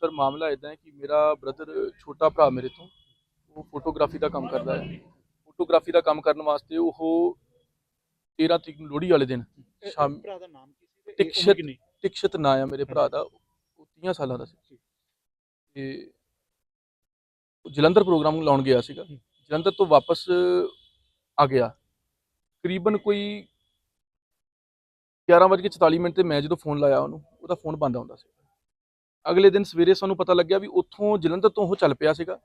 Sir ਮਾਮਲਾ ਇਦਾਂ ਹੈ ਕਿ ਮੇਰਾ ਬ੍ਰਦਰ ਛੋਟਾ ਭਰਾ ਮੇਰੇ ਤੋਂ ਉਹ ਫੋਟੋਗ੍ਰਾਫੀ ਦਾ ਕੰਮ ਕਰਦਾ ਹੈ। ਫੋਟੋਗ੍ਰਾਫੀ ਦਾ ਕੰਮ ਕਰਨ ਵਾਸਤੇ ਉਹ 13 ਤਰੀਕ ਨੂੰ ਲੋਹੜੀ ਵਾਲੇ ਦਿਨ ਸ਼ਾਮ ਭਰਾ ਦਾ ਨਾਮ ਕੀ ਸੀ ਤੇ ਟਿਕਸ਼ਤ- ਟਿਕਸ਼ਤ ਨਾਂ ਆ ਮੇਰੇ ਭਰਾ ਦਾ ਉਹ 30 ਸਾਲਾਂ ਦਾ ਸੀ। ਤੇ ਉਹ ਜਲੰਧਰ ਪ੍ਰੋਗਰਾਮ ਲਾਉਣ ਗਿਆ ਸੀਗਾ। ਜਲੰਧਰ ਤੋਂ ਵਾਪਸ ਆ ਗਿਆ। ਤਕਰੀਬਨ ਕੋਈ 11:44 ਮਿੰਟ ਤੇ ਮੈਂ ਜਦੋਂ ਫੋਨ ਲਾਇਆ ਉਹਨੂੰ ਉਹਦਾ ਫੋਨ ਬੰਦ ਆਉਂਦਾ ਸੀ। ਅਗਲੇ ਦਿਨ ਸਵੇਰੇ ਸਾਨੂੰ ਪਤਾ ਲੱਗਿਆ ਵੀ ਉੱਥੋਂ ਜਲੰਧਰ ਤੋਂ ਉਹ ਚੱਲ ਪਿਆ ਸੀਗਾ।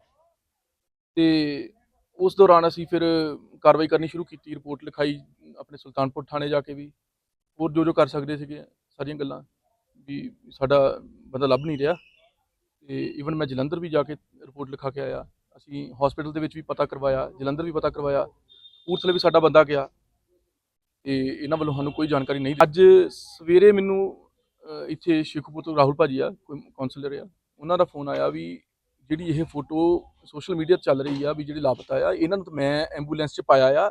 ਤੇ ਉਸ ਦੌਰਾਨ ਅਸੀਂ ਫਿਰ ਕਾਰਵਾਈ ਕਰਨੀ ਸ਼ੁਰੂ ਕੀਤੀ, ਰਿਪੋਰਟ ਲਿਖਾਈ ਆਪਣੇ ਸੁਲਤਾਨਪੁਰ ਥਾਣੇ ਜਾ ਕੇ ਵੀ। ਹੋਰ ਜੋ ਜੋ ਕਰ ਸਕਦੇ ਸੀਗੇ ਸਾਰੀਆਂ ਗੱਲਾਂ ਵੀ ਸਾਡਾ ਬੰਦਾ ਲੱਭ ਨਹੀਂ ਰਿਹਾ। ਤੇ ਈਵਨ ਮੈਂ ਜਲੰਧਰ ਵੀ ਜਾ ਕੇ ਰਿਪੋਰਟ ਲਿਖਾ ਕੇ ਆਇਆ। ਅਸੀਂ ਹਸਪੀਟਲ ਦੇ ਵਿੱਚ ਵੀ ਪਤਾ ਕਰਵਾਇਆ, ਜਲੰਧਰ ਵੀ ਪਤਾ ਕਰਵਾਇਆ, ਕਪੂਰਥਲੇ ਵੀ ਸਾਡਾ ਬੰਦਾ ਗਿਆ। ਤੇ ਇਹਨਾਂ ਵੱਲੋਂ ਸਾਨੂੰ ਕੋਈ ਜਾਣਕਾਰੀ ਨਹੀਂ ਅੱਜ ਸਵੇਰੇ ਮੈਨੂੰ ਇੱਥੇ ਸ਼ੇਖੂਪੁਰ ਤੋਂ ਰਾਹੁਲ ਭਾਜੀ ਆ, ਕੋਈ ਕਾਉਂਸਲਰ ਆ, ਉਹਨਾਂ ਦਾ ਫੋਨ ਆਇਆ ਵੀ ਜਿਹੜੀ ਇਹ ਫੋਟੋ ਸੋਸ਼ਲ ਮੀਡੀਆ ਤੇ ਚੱਲ ਰਹੀ ਆ ਵੀ ਜਿਹੜੇ ਲਾਪਤਾ ਆ, ਇਹਨਾਂ ਨੂੰ ਤਾਂ ਮੈਂ ਐਂਬੂਲੈਂਸ 'ਚ ਪਾਇਆ ਆ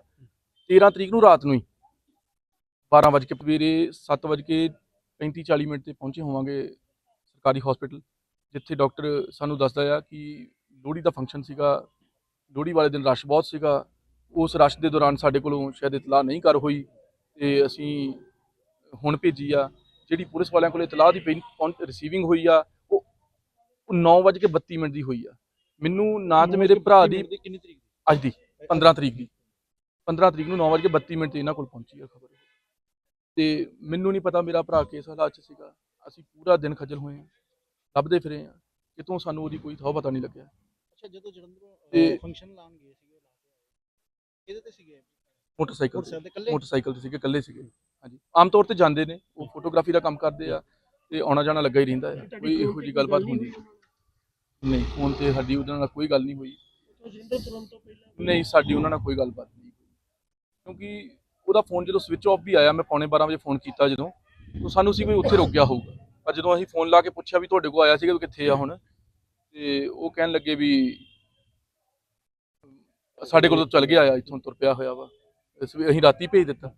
13 ਤਰੀਕ ਨੂੰ ਰਾਤ ਨੂੰ ਹੀ। 12 ਵਜੇ ਕੇ ਸਵੇਰੇ 7 ਵਜੇ ਕੇ 35 40 ਮਿੰਟ ਤੇ ਪਹੁੰਚੇ ਹੋਵਾਂਗੇ ਸਰਕਾਰੀ ਹਸਪੀਟਲ ਜਿੱਥੇ ਡਾਕਟਰ ਸਾਨੂੰ ਦੱਸਦਾ ਆ ਕਿ ਲੋਹੜੀ ਦਾ ਫੰਕਸ਼ਨ ਸੀਗਾ, ਲੋਹੜੀ ਵਾਲੇ ਦਿਨ ਰਸ਼ ਬਹੁਤ ਸੀਗਾ, ਉਸ ਰਸ਼ ਦੇ ਦੌਰਾਨ ਸਾਡੇ ਕੋਲੋਂ ਸ਼ਾਇਦ ਇਤਲਾਹ ਨਹੀਂ ਕਰ ਹੋਈ ਤੇ ਅਸੀਂ ਹੁਣ ਭੇਜੀ ਆ। ਜਿਹੜੀ ਪੁਲਿਸ ਵਾਲਿਆਂ ਕੋਲ ਇਤਲਾਹ ਦੀ ਰਿਸੀਵਿੰਗ ਹੋਈ ਆ ਉਹ 9:32 ਮਿੰਟ ਦੀ ਹੋਈ ਆ। ਮੈਨੂੰ ਨਾ ਤੇ ਮੇਰੇ ਭਰਾ ਦੀ ਕਿੰਨੀ ਤਰੀਕ ਦੀ? ਅੱਜ ਦੀ 15 ਤਰੀਕ ਦੀ। 15 ਤਰੀਕ ਨੂੰ 9:32 ਮਿੰਟ ਤੇ ਇਹਨਾਂ ਕੋਲ ਪਹੁੰਚੀ ਆ ਖਬਰ। ਤੇ ਮੈਨੂੰ ਨਹੀਂ ਪਤਾ ਮੇਰਾ ਭਰਾ ਕਿਸ ਹਾਲਾਤ 'ਚ ਸੀਗਾ। ਅਸੀਂ ਪੂਰਾ ਦਿਨ ਖੱਜਲ ਹੋਏ ਆ ਲੱਭਦੇ ਫਿਰੇ ਆ ਕਿਤੋਂ ਸਾਨੂੰ ਉਹਦੀ ਕੋਈ ਥਾਂ ਪਤਾ ਨਹੀਂ ਲੱਗਿਆ। ਅੱਛਾ ਜਦੋਂ ਜਲੰਧਰੋਂ ਫੰਕਸ਼ਨ ਲਾਉਣ ਗਏ ਸੀਗੇ ਇਹਦੇ ਤੇ ਸੀਗੇ? ਮੋਟਰਸਾਈਕਲ ਮੋਟਰਸਾਈਕਲ ਤੇ ਸੀਗੇ ਇਕੱਲੇ ਸੀਗੇ। ਹਾਂਜੀ। ਆਮ ਤੌਰ ਤੇ ਜਾਂਦੇ ਨੇ ਉਹ ਫੋਟੋਗ੍ਰਾਫੀ ਦਾ ਕੰਮ ਕਰਦੇ ਆ ਤੇ ਆਉਣਾ ਜਾਣਾ ਲੱਗਾ ਹੀ ਰਹਿੰਦਾ ਹੈ ਕੋਈ ਇਹੋ ਜਿਹੀ ਗੱਲਬਾਤ ਹੁੰਦੀ ਨਹੀਂ। ਫੋਨ ਤੇ ਸਾਡੀ ਉਹਦੇ ਨਾਲ ਕੋਈ ਗੱਲ ਨਹੀਂ ਹੋਈ। ਨਹੀਂ ਸਾਡੀ ਉਹਨਾਂ ਨਾਲ ਕੋਈ ਗੱਲਬਾਤ ਨਹੀਂ ਕਿਉਂਕਿ ਉਹਦਾ ਫੋਨ ਜਦੋਂ ਸਵਿਚ ਆਫ ਵੀ ਆਇਆ ਮੈਂ ਪੌਣੇ 12 ਵਜੇ ਫੋਨ ਕੀਤਾ ਜਦੋਂ ਤਾਂ ਸਾਨੂੰ ਸੀ ਕੋਈ ਉੱਥੇ ਰੁਕ ਗਿਆ ਹੋਊਗਾ। ਪਰ ਜਦੋਂ ਅਸੀਂ ਫੋਨ ਲਾ ਕੇ ਪੁੱਛਿਆ ਵੀ ਤੁਹਾਡੇ ਕੋਲ ਆਇਆ ਸੀਗਾ ਕਿੱਥੇ ਆ ਹੁਣ ਤੇ ਉਹ ਕਹਿਣ ਲੱਗੇ ਵੀ ਸਾਡੇ ਕੋਲ ਤਾਂ ਚੱਲ ਗਿਆ ਆ ਇੱਥੋਂ ਤੁਰ ਪਿਆ ਹੋਇਆ ਵੀ। ਅਸੀਂ ਰਾਤੀ ਭੇਜ ਦਿੱਤਾ।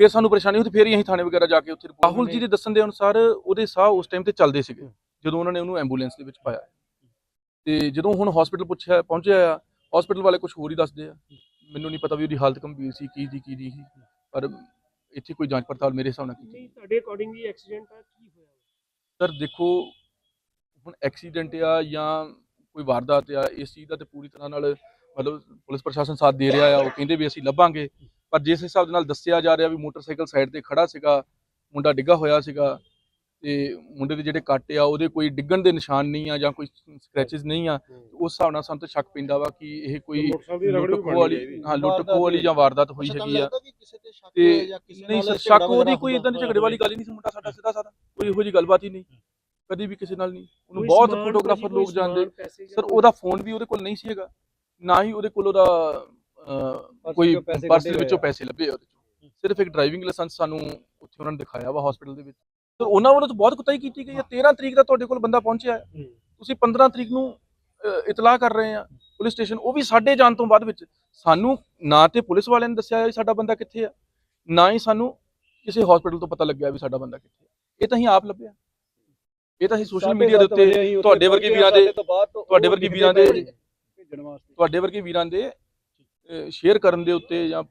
ਫਿਰ ਸਾਨੂੰ ਪਰੇਸ਼ਾਨੀ ਹੋਈ ਤੇ ਫਿਰ ਹੀ ਅਸੀਂ ਥਾਣੇ ਵਗੈਰਾ ਜਾ ਕੇ ਉੱਥੇ ਰਾਹੁਲ ਜੀ ਦੇ ਦੱਸਣ ਦੇ ਅਨੁਸਾਰ ਉਹਦੇ ਸਾਹ ਉਸ ਟਾਈਮ ਤੇ ਚੱਲਦੇ ਸੀਗੇ ਜਦੋਂ ਉਹਨਾਂ ਨੇ ਉਹਨੂੰ ਐਂਬੂਲੈਂਸ ਦੇ ਵਿੱਚ ਪਾਇਆ। ਤੇ ਜਦੋਂ ਹੁਣ ਹਸਪੀਟਲ ਪੁੱਛਿਆ ਪਹੁੰਚਿਆ ਆ ਹਸਪੀਟਲ ਵਾਲੇ ਕੁਝ ਹੋਰ ਹੀ ਦੱਸਦੇ ਆ। ਮੈਨੂੰ ਨਹੀਂ ਪਤਾ ਵੀ ਉਹਦੀ ਹਾਲਤ ਗੰਭੀਰ ਸੀ ਕੀ ਦੀ ਕੀ ਦੀ ਸੀ ਪਰ ਇੱਥੇ ਕੋਈ ਜਾਂਚ ਪੜਤਾਲ ਮੇਰੇ ਹਿਸਾਬ ਨਾਲ ਕੀਤੀ ਨਹੀਂ ਤੁਹਾਡੇ ਅਕੋਰਡਿੰਗ ਇਹ ਐਕਸੀਡੈਂਟ ਆ ਕੀ ਹੋਇਆ? ਸਰ ਦੇਖੋ ਹੁਣ ਐਕਸੀਡੈਂਟ ਆ ਜਾਂ ਕੋਈ ਵਾਰਦਾਤ ਆ ਇਸ ਚੀਜ਼ ਦਾ ਤੇ ਪੂਰੀ ਤਰ੍ਹਾਂ ਨਾਲ ਮਤਲਬ ਪੁਲਿਸ ਪ੍ਰਸ਼ਾਸਨ ਸਾਥ ਦੇ ਰਿਹਾ ਆ ਉਹ ਕਹਿੰਦੇ ਵੀ ਅਸੀਂ ਲੱਭਾਂਗੇ। ਪਰ ਜਿਸ ਹਿਸਾਬ ਦੇ ਨਾਲ ਦੱਸਿਆ ਜਾ ਰਿਹਾ ਵੀ ਮੋਟਰਸਾਈਕਲ ਸਾਈਡ ਤੇ ਖੜਾ ਸੀਗਾ ਮੁੰਡਾ ਡਿੱਗਾ ਹੋਇਆ ਸੀਗਾ ਤੇ ਮੁੰਡੇ ਦੇ ਜਿਹੜੇ ਕੱਟ ਆ ਉਹਦੇ ਕੋਈ ਡਿੱਗਣ ਦੇ ਨਿਸ਼ਾਨ ਨਹੀਂ ਆ ਜਾਂ ਕੋਈ ਸਕ੍ਰੈਚਸ ਨਹੀਂ ਆ ਉਸ ਹਿਸਾਬ ਨਾਲ ਸਾਨੂੰ ਤਾਂ ਸ਼ੱਕ ਪੈਂਦਾ ਵਾ ਕਿ ਇਹ ਕੋਈ ਲੁੱਟ ਖੋਹ ਵਾਲੀ ਹਾਂ ਲੁੱਟ ਖੋਹ ਵਾਲੀ ਜਾਂ ਵਾਰਦਾਤ ਹੋਈ ਹੈਗੀ ਆ। ਤੇ ਨਹੀਂ ਸਰ ਸ਼ੱਕ ਉਹਦੀ ਕੋਈ ਇਦਾਂ ਦੀ ਝਗੜੇ ਵਾਲੀ ਗੱਲ ਹੀ ਨਹੀਂ ਸੀ ਮੁੰਡਾ ਸਾਡਾ ਸਿੱਧਾ ਸਾਦਾ ਕੋਈ ਇਹੋ ਜੀ ਗੱਲਬਾਤ ਹੀ ਨਹੀਂ। ਕਦੀ ਵੀ ਕਿਸੇ ਨਾਲ ਨਹੀਂ। ਉਹਨੂੰ ਬਹੁਤ ਫੋਟੋਗ੍ਰਾਫਰ ਲੋਕ ਜਾਣਦੇ। ਸਰ ਉਹਦਾ ਫੋਨ ਵੀ ਉਹਦੇ ਕੋਲ ਨਹੀਂ ਸੀ ਹੈਗਾ। ਨਾ ਹੀ ਉਹਦੇ ਕੋਲ ਉਹਦਾ ਕੋਈ ਪਰਸ ਦੇ ਵਿੱਚੋਂ। ਪੈਸੇ ਲੱਭੇ ਉਹਦੇ ਚੋਂ। ਸਿਰਫ ਇੱਕ ਡਰਾਈਵਿੰਗ ਲਾਇਸੈਂਸ ਸਾਨੂੰ ਉੱਥੇ ਉਹਨਾਂ ਨੇ ਦਿਖਾਇਆ ਵਾ ਹਸਪੀਟਲ ਦੇ ਵਿੱਚ। ਤੇ ਉਹਨਾਂ ਵੱਲੋਂ ਤਾਂ ਬਹੁਤ ਕੁਤਾਈ ਕੀਤੀ ਗਈ ਹੈ। 13 ਤਰੀਕ ਦਾ ਤੁਹਾਡੇ ਕੋਲ ਬੰਦਾ ਪਹੁੰਚਿਆ ਤੁਸੀਂ 15 ਤਰੀਕ ਨੂੰ ਇਤਲਾਹ ਕਰ ਰਹੇ ਆ ਪੁਲਿਸ ਸਟੇਸ਼ਨ। ਉਹ ਵੀ ਸਾਡੇ ਜਾਣ ਤੋਂ ਬਾਅਦ ਵਿੱਚ। ਸਾਨੂੰ ਨਾ ਤੇ ਪੁਲਿਸ ਵਾਲਿਆਂ ਨੇ ਦੱਸਿਆ ਵੀ ਸਾਡਾ ਬੰਦਾ ਕਿੱਥੇ ਆ ਨਾ ਹੀ ਸਾਨੂੰ ਕਿਸੇ ਹਸਪੀਟਲ ਤੋਂ ਪਤਾ ਲੱਗਿਆ ਵੀ ਸਾਡਾ ਬੰਦਾ ਕਿੱਥੇ ਆ। ਇਹ ਤਾਂ ਅਸੀਂ ਆਪ ਲੱਭਿਆ। ਇਹ ਤਾਂ ਅਸੀਂ ਸੋਸ਼ਲ ਮੀਡੀਆ ਦੇ ਉੱਤੇ ਤੁਹਾਡੇ ਵਰਗੇ ਵੀਰਾਂ ਦੇ ਤੁਹਾਡੇ ਵਰਗੇ ਵੀਰਾਂ ਦੇ ਭੇਜਣ ਵਾਸਤੇ। ਤੁਹਾਡੇ ਵਰਗੇ ਵੀਰਾਂ ਦੇ ਸ਼ੇਅਰ ਕਰਨ ਦੇ ਉੱਤੇ ਜਾਂ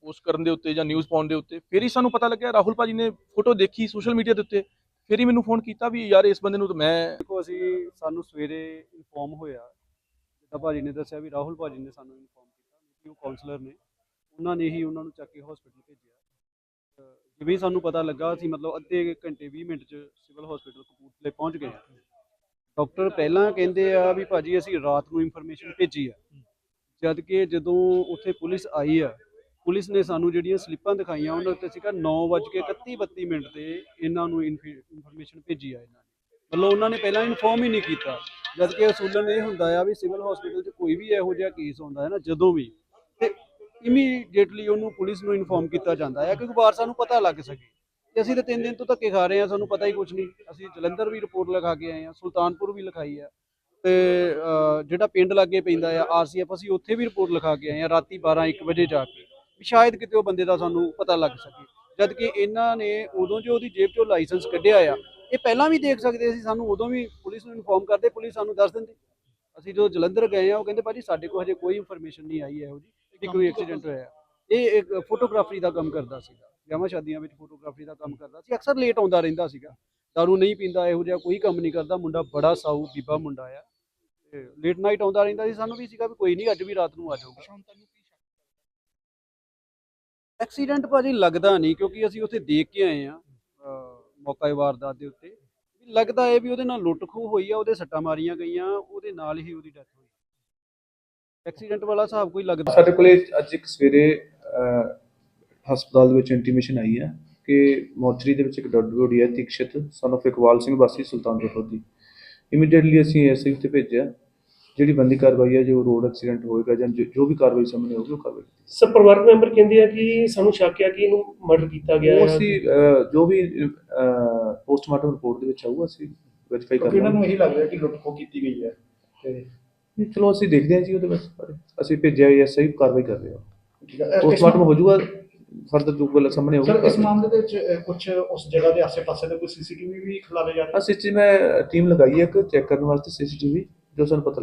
ਪੋਸਟ ਕਰਨ ਦੇ ਉੱਤੇ ਜਾਂ ਨਿਊਜ਼ ਪਾਉਣ ਦੇ ਉੱਤੇ, ਫਿਰ ਹੀ ਸਾਨੂੰ ਪਤਾ ਲੱਗਿਆ, ਰਾਹੁਲ ਭਾਜੀ ਨੇ ਫੋਟੋ ਦੇਖੀ ਸੋਸ਼ਲ ਮੀਡੀਆ ਦੇ ਉੱਤੇ, ਫਿਰ ਹੀ ਮੈਨੂੰ ਫੋਨ ਕੀਤਾ ਵੀ ਯਾਰ ਇਸ ਬੰਦੇ ਨੂੰ ਤਾਂ ਮੈਂ ਦੇਖੋ, ਅਸੀਂ ਸਾਨੂੰ ਸਵੇਰੇ ਇਨਫੋਰਮ ਹੋਇਆ, ਜਿੱਦਾਂ ਭਾਜੀ ਨੇ ਦੱਸਿਆ ਵੀ ਰਾਹੁਲ ਭਾਜੀ ਨੇ ਸਾਨੂੰ ਇਨਫੋਰਮ ਕੀਤਾ ਕਿ ਉਹ ਕਾਉਂਸਲਰ ਨੇ, ਉਹਨਾਂ ਨੇ ਹੀ ਉਹਨਾਂ ਨੂੰ ਚੱਕ ਕੇ ਹਸਪੀਟਲ ਭੇਜਿਆ। ਅਹ, ਜਿਵੇਂ ਸਾਨੂੰ ਪਤਾ ਲੱਗਾ, ਅਸੀਂ ਮਤਲਬ ਅੱਧੇ ਘੰਟੇ 20 ਮਿੰਟ ਚ ਸਿਵਲ ਹਸਪੀਟਲ ਕਪੂਰਥਲੇ ਪਹੁੰਚ ਗਏ ਡਾਕਟਰ ਪਹਿਲਾਂ ਕਹਿੰਦੇ ਆ ਵੀ ਭਾਜੀ ਅਸੀਂ ਰਾਤ ਨੂੰ ਇਨਫੋਰਮੇਸ਼ਨ ਭੇਜੀ ਆ। ਜਦ ਕਿ ਜਦੋਂ ਉੱਥੇ ਪੁਲਿਸ ਆਈ ਆ, ਪੁਲਿਸ ਨੇ ਸਾਨੂੰ ਜਿਹੜੀਆਂ ਸਲਿੱਪਾਂ ਦਿਖਾਈਆਂ ਉਹਨਾਂ ਉੱਤੇ ਸੀਗਾ 9:31 ਮਿੰਟ ਤੇ ਇਹਨਾਂ ਨੂੰ ਇਨਫੋਰਮੇਸ਼ਨ ਭੇਜੀ ਆ ਇਹਨਾਂ ਨੇ। ਮਤਲਬ ਉਹਨਾਂ ਨੇ ਪਹਿਲਾਂ ਇਨਫੋਰਮ ਹੀ ਨਹੀਂ ਕੀਤਾ, ਜਦ ਕਿ ਅਸੂਲਨ ਇਹ ਹੁੰਦਾ ਆ ਵੀ ਸਿਵਲ ਹਸਪੀਟਲ 'ਚ ਕੋਈ ਵੀ ਇਹੋ ਜਿਹਾ ਕੇਸ ਹੁੰਦਾ ਹੈ ਨਾ, ਜਦੋਂ ਵੀ, ਤੇ ਇਮੀਡੀਏਟਲੀ ਉਹਨੂੰ ਪੁਲਿਸ ਨੂੰ ਇਨਫੋਰਮ ਕੀਤਾ ਜਾਂਦਾ ਹੈ ਕਿਉਂਕਿ ਬਾਹਰ ਸਾਨੂੰ ਪਤਾ ਲੱਗ ਸਕੇ। ਤੇ ਅਸੀਂ ਤਾਂ ਤਿੰਨ ਦਿਨ ਤੋਂ ਧੱਕੇ ਖਾ ਰਹੇ ਹਾਂ ਸਾਨੂੰ ਪਤਾ ਹੀ ਕੁਝ ਨਹੀਂ। ਅਸੀਂ ਜਲੰਧਰ ਵੀ ਰਿਪੋਰਟ ਲਗਾ ਕੇ ਆਏ ਹਾਂ ਸੁਲਤਾਨਪੁਰ ਵੀ ਲਿਖਾਈ ਆ। ਤੇ ਜਿਹੜਾ ਪਿੰਡ ਲਾਗੇ ਪੈਂਦਾ ਆ ਆਰਸੀਐਫ ਅਸੀਂ ਉੱਥੇ ਵੀ ਰਿਪੋਰਟ ਲਿਖਾ ਕੇ ਆਏ ਹਾਂ ਰਾਤੀ 12 1 ਵਜੇ ਜਾ ਕੇ। ਵੀ ਸ਼ਾਇਦ ਕਿਤੇ ਉਹ ਬੰਦੇ ਦਾ ਸਾਨੂੰ ਪਤਾ ਲੱਗ ਸਕੇ। ਜਦ ਕਿ ਇਹਨਾਂ ਨੇ ਉਦੋਂ ਜੋ ਉਹਦੀ ਜੇਬ ਚੋਂ ਲਾਇਸੈਂਸ ਕੱਢਿਆ ਆ, ਇਹ ਪਹਿਲਾਂ ਵੀ ਦੇਖ ਸਕਦੇ ਸੀ, ਸਾਨੂੰ ਉਦੋਂ ਵੀ ਪੁਲਿਸ ਨੂੰ ਇਨਫੋਰਮ ਕਰਦੇ, ਪੁਲਿਸ ਸਾਨੂੰ ਦੱਸ ਦਿੰਦੀ। ਅਸੀਂ ਜਦੋਂ ਜਲੰਧਰ ਗਏ ਆ, ਉਹ ਕਹਿੰਦੇ, ਭਾਜੀ, ਸਾਡੇ ਕੋਲ ਹਜੇ ਕੋਈ ਇਨਫੋਰਮੇਸ਼ਨ ਨਹੀਂ ਆਈ ਹੈ ਇਹੋ ਜੀ ਕਿ ਕੋਈ ਐਕਸੀਡੈਂਟ ਹੋਇਆ। ਇਹ ਇੱਕ ਫੋਟੋਗ੍ਰਾਫੀ ਦਾ ਕੰਮ ਕਰਦਾ ਸੀਗਾ। ਵਿਆਹਾਂ ਸ਼ਾਦੀਆਂ ਵਿੱਚ ਫੋਟੋਗ੍ਰਾਫੀ ਦਾ ਕੰਮ ਕਰਦਾ ਸੀ। ਅਕਸਰ ਲੇਟ ਆਉਂਦਾ ਰਹਿੰਦਾ ਸੀਗਾ। ਦਾਰੂ ਨਹੀਂ ਪੀਂਦਾ, ਇਹੋ ਜਿਹਾ ਕੋਈ ਕੰਮ ਨਹੀਂ ਕਰਦਾ। ਮੁੰਡਾ ਬੜਾ ਸਾਊ, ਬੀਬਾ ਮੁੰਡਾ ਆ। ਤੇ ਲੇਟ ਨਾਈਟ ਆਉਂਦਾ ਰਹਿੰਦਾ ਸੀ, ਸਾਨੂੰ ਵੀ ਸੀਗਾ ਵੀ ਕੋਈ ਨਹੀਂ ਅੱਜ ਵੀ ਰਾਤ ਨੂੰ ਆ ਜਾਊਗਾ। ਐਕਸੀਡੈਂਟ ਭਾਜੀ ਲੱਗਦਾ ਨਹੀਂ ਕਿਉਂਕਿ ਅਸੀਂ ਉੱਥੇ ਦੇਖ ਕੇ ਆਏ ਆ ਮੌਕਾ ਵਾਰਦਾਤ ਦੇ ਉੱਤੇ। ਵੀ ਲੱਗਦਾ ਹੈ ਵੀ ਉਹਦੇ ਨਾਲ ਲੁੱਟ ਹੋਈ ਆ, ਉਹਦੇ ਸੱਟਾਂ ਮਾਰੀਆਂ ਗਈਆਂ, ਉਹਦੇ ਨਾਲ ਹੀ ਉਹਦੀ ਡੈਥ ਹੋਈ। ਐਕਸੀਡੈਂਟ ਵਾਲਾ ਹਿਸਾਬ ਕੋਈ ਲੱਗਦਾ ਸਾਡੇ ਕੋਲੇ ਅੱਜ ਇੱਕ ਸਵੇਰੇ ਹਸਪਤਾਲ ਦੇ ਵਿੱਚ ਇੰਟੀਮੇਸ਼ਨ ਆਈ ਹੈ ਕਿ ਮੋਰਚਰੀ ਦੇ ਵਿੱਚ ਇੱਕ ਡੈਡ ਬੋਡੀ ਹੈ, ਦੀਕਸ਼ਿਤ, son of ਇਕਬਾਲ ਸਿੰਘ ਵਾਸੀ ਸੁਲਤਾਨਪੁਰ ਲੋਧੀ ਇਮੀਡੀਏਟਲੀ ਅਸੀਂ ਐਸਆਈ ਤੇ ਭੇਜਿਆ। ਜਿਹੜੀ ਬੰਦੀ ਕਾਰਵਾਈ ਹੈ ਜੋ ਰੋਡ ਐਕਸੀਡੈਂਟ ਹੋਏਗਾ ਜਾਂ ਜੋ- ਜੋ ਵੀ ਕਾਰਵਾਈ ਸਾਹਮਣੇ ਆਊਗੀ ਉਹ ਕਾਰਵਾਈ ਸਰ ਪਰਿਵਾਰਕ ਮੈਂਬਰ ਕਹਿੰਦੇ ਆ ਕਿ ਸਾਨੂੰ ਸ਼ੱਕ ਆ ਕਿ ਇਹਨੂੰ ਮਰਡਰ ਕੀਤਾ ਗਿਆ ਉਹ ਹੈ ਅਸੀਂ ਅਹ, ਜੋ ਵੀ ਪੋਸਟਮਾਰਟਮ ਰਿਪੋਰਟ ਦੇ ਵਿੱਚ ਆਊਗਾ ਅਸੀਂ ਵੈਰੀਫਾਈ ਕਿਉਂਕਿ ਇਹਨਾਂ ਲਾਂਗੇ ਨੂੰ ਇਹੀ ਲੱਗ ਰਿਹਾ ਕਿ ਲੁੱਟ ਖੋਹ ਕੀਤੀ ਗਈ ਹੈ ਤੇ ਨਹੀਂ, ਚਲੋ ਅਸੀਂ ਦੇਖਦੇ ਹਾਂ ਜੀ ਉਹਦੇ ਵਿੱਚ ਬਾਰੇ। ਅਸੀਂ ਭੇਜਿਆ ਐਸਆਈ ਕਾਰਵਾਈ ਕਰ ਰਹੇ ਹਾਂ ਠੀਕ ਹੈ ਇਸ- ਪੋਸਟਮਾਰਟਮ ਹੋ ਜਾਊਗਾ ਫਰਦਰ ਜੋ ਗੱਲ ਸਾਹਮਣੇ ਆਊਗੀ ਸਰ ਇਸ ਕਾਰਵਾਈ। ਮਾਮਲੇ ਦੇ ਵਿੱਚ ਕੁਝ ਉਸ ਜਗ੍ਹਾ ਦੇ ਆਸ-ਪਾਸੇ ਦੇ ਕੋਈ ਸੀਸੀਟੀਵੀ ਵੀ ਖਿਲਾਰੇ ਜਾ ਰਹੇ ਅਸੀਂ ਚ ਮੈਂ ਟੀਮ ਲਗਾਈ ਹੈ ਇੱਕ ਚੈੱਕ ਕਰਨ ਵਾਸਤੇ ਸੀਸੀਟੀਵੀ ਜੋ ਸਾਨੂੰ ਪਤਾ